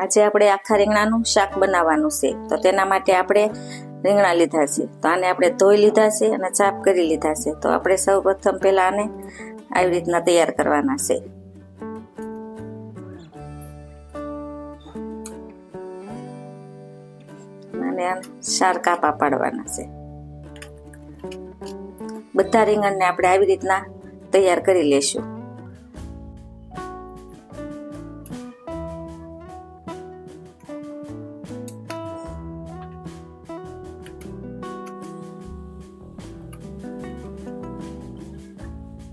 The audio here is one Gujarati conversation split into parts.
આજે આપણે આખા રીંગણાનું શાક બનાવવાનું છે. તો તેના માટે આપણે રીંગણા લીધા છે. તો આને આપણે ધોઈ લીધા છે અને ચાપ કરી લીધા છે. તો આપણે સૌ પ્રથમ પહેલા આને આવી રીતના તૈયાર કરવાના છે. અને ચાર કાપા પાડવાના છે. બધા રીંગણને આપણે આવી રીતના તૈયાર કરી લેશું.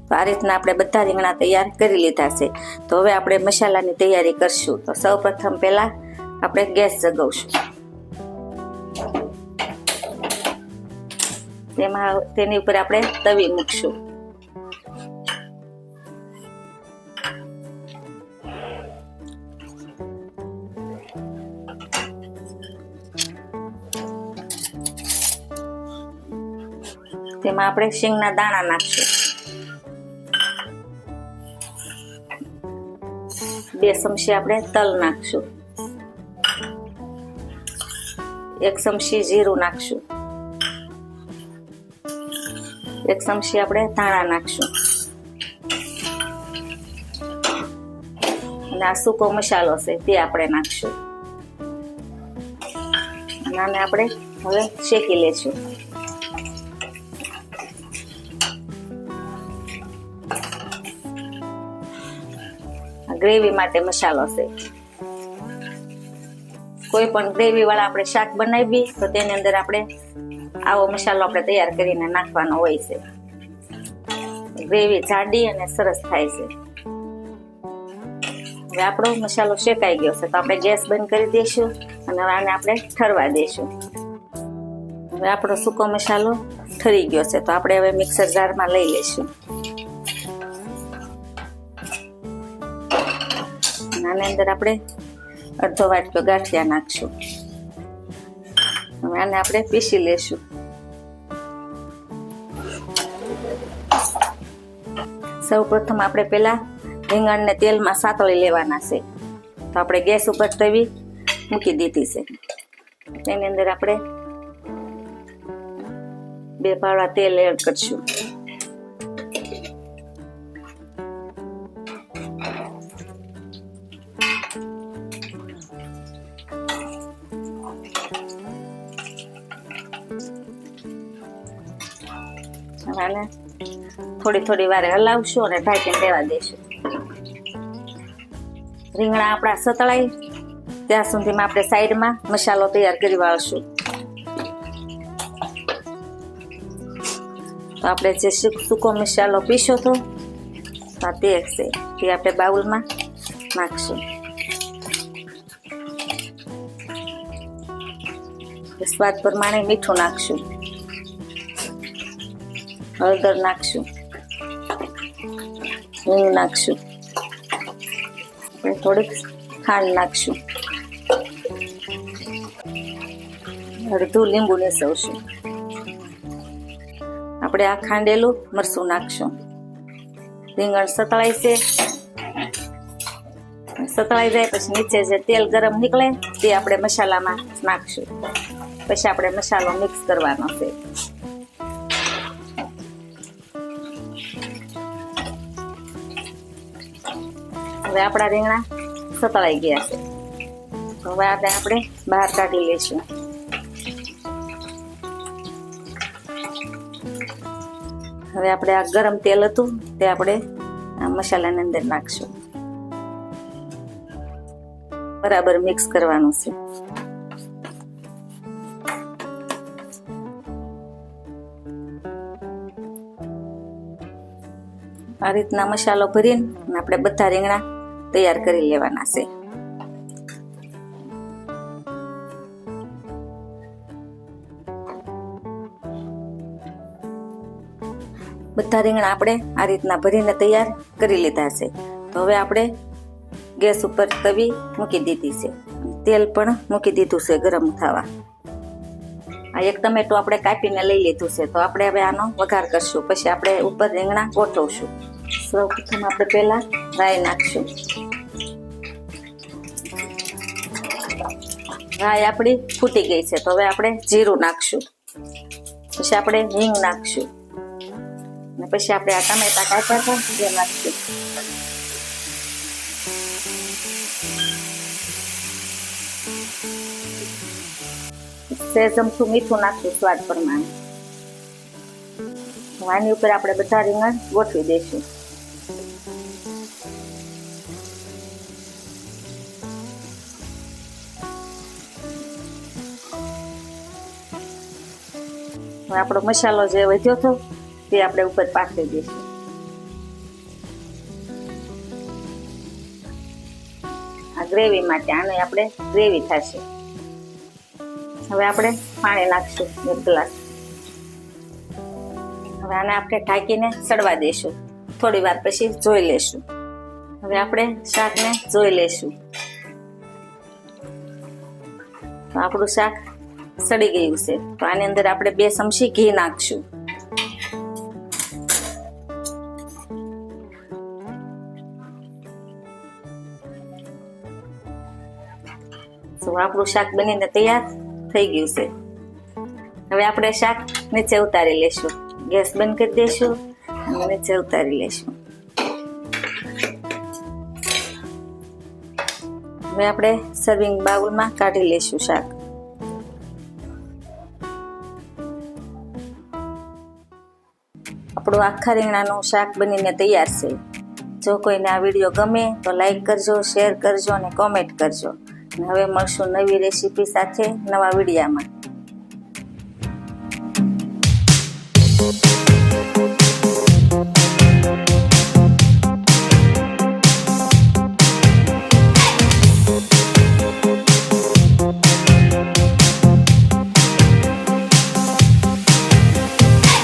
તો આ રીતના આપણે બધા રીંગણા તૈયાર કરી લીધા છે. તો હવે આપણે મસાલાની તૈયારી કરશું. તો સૌ પ્રથમ પહેલા આપણે ગેસ જગાવશું. તેમાં તેની ઉપર આપણે તવી મૂકશું. તેમાં આપણે શીંગના દાણા નાખશું. બે ચમચી આપણે તલ નાખશું. એક ચમચી જીરું નાખશું. એક ચમચી આપણે ધાણા નાખશું. અને આ સૂકો મસાલો છે તે આપણે નાખશું. અને આને આપણે હવે શેકી લેશું. ગ્રેવી માટે મસાલો છે. કોઈ પણ ગ્રેવી વાળા આપણે શાક બનાવી તો તેની અંદર આપણે આવો મસાલો આપણે તૈયાર કરીને નાખવાનો હોય છે. ગ્રેવી જાડી અને સરસ થાય છે. હવે આપણો મસાલો શેકાઈ ગયો છે, તો આપણે ગેસ બંધ કરી દઈશું અને આને આપણે ઠરવા દઈશું. હવે આપણો સૂકો મસાલો ઠરી ગયો છે, તો આપણે હવે મિક્સર જારમાં લઈ લઈશું. આની અંદર આપણે અડધો વાટકો ગાંઠિયા નાખશું. હવે આને આપણે પીસી લેશું. સૌ પ્રથમ આપણે પેલા રીંગણને તેલમાં સાતળી લેવાના છે. તો આપણે ગેસ ઉપર તવી મૂકી દીધી છે. તેની અંદર આપણે બે પાવડા તેલ એડ કરશું. હવે થોડી થોડી વારે હલાવશું અને ઢાંકીને દેવા દઈશું. રીંગણા આપણા સતળાય ત્યાં સુધીમાં આપણે સાઈડમાં મસાલો તૈયાર કરી વાળશું. તો આપણે જે સૂક- મસાલો પીશો તો તે છે, તે આપણે બાઉલમાં નાખશું. સ્વાદ પ્રમાણે મીઠું નાખશું. હળદર નાખશું. હિંગ નાખશું. થોડીક ખાંડ નાખશું. અડધું લીંબુ નીસવશું આપણે આ ખાંડેલું મરસું નાખશું. રીંગણ સતળાય છે. સતળાઈ જાય પછી નીચે જે તેલ ગરમ નીકળે તે આપણે મસાલામાં નાખશું. પછી આપણે મસાલો મિક્સ કરવાનો છે. હવે આપણા રીંગણા સતળાઈ ગયા છે. હવે આને આપણે બહાર કાઢી લઈશું. હવે આપણે આ ગરમ તેલ હતું તે આપણે મસાલાની અંદર નાખશું. બરાબર મિક્સ કરવાનું છે. આ રીતના મસાલો ભરીને આપણે બધા રીંગણા તૈયાર કરી લેવાના છે. બધા રીંગણા આપણે આ રીતના ભરીને તૈયાર કરી લીધા છે. તો હવે આપણે ગેસ ઉપર તવી મૂકી દીધી છે. તેલ પણ મૂકી દીધું છે ગરમ થવા. આ એક ટમેટો આપણે કાપીને લઈ લીધું છે. તો આપણે હવે આનો વઘાર કરશું. પછી આપણે ઉપર રીંગણા ગોઠવશું. સૌ પ્રથમ આપણે પહેલા રાઈ નાખશું. રાઈ આપણી ફૂટી ગઈ છે, તો હવે આપણે જીરું નાખશું. પછી આપણે હિંગ નાખશું. અને પછી આપણે આ ટમેટા કાપ્યા હતા જે નાખશું. અમથું મીઠું નાખશું સ્વાદ પ્રમાણે. આની ઉપર આપણે બધા રીંગણ ગોઠવી દઈશું. આપણો મસાલો જે વધ્યો હતો, તે આપણે ઉપર પાથરી દઈશું. આ ગ્રેવી માટે આને આપણે ગ્રેવી થશે. હવે આપણે પાણી નાખશું એક ગ્લાસ. હવે આને આપણે ઢાંકીને સડવા દઈશું. થોડી વાર પછી જોઈ લેશું હવે આપણે શાકને જોઈ લેશું આપણું શાક સડી ગયું છે. તો આની અંદર આપણે બે ચમચી ઘી નાખશું. તો આપણું શાક બનીને તૈયાર થઈ ગયું છે. હવે આપણે શાક નીચે ઉતારી લેશું ગેસ બંધ કરી દઈશું નીચે ઉતારી લેશું હવે આપણે સર્વિંગ બાઉલમાં કાઢી લેશું શાક. આપણું આખા રીંગણાનું શાક બનીને તૈયાર છે. જો કોઈને આ વીડિયો ગમે તો લાઈક કરજો શેર કરજો અને કોમેન્ટ કરજો. હવે મળશું નવી રેસીપી સાથે નવા વિડીયામાં.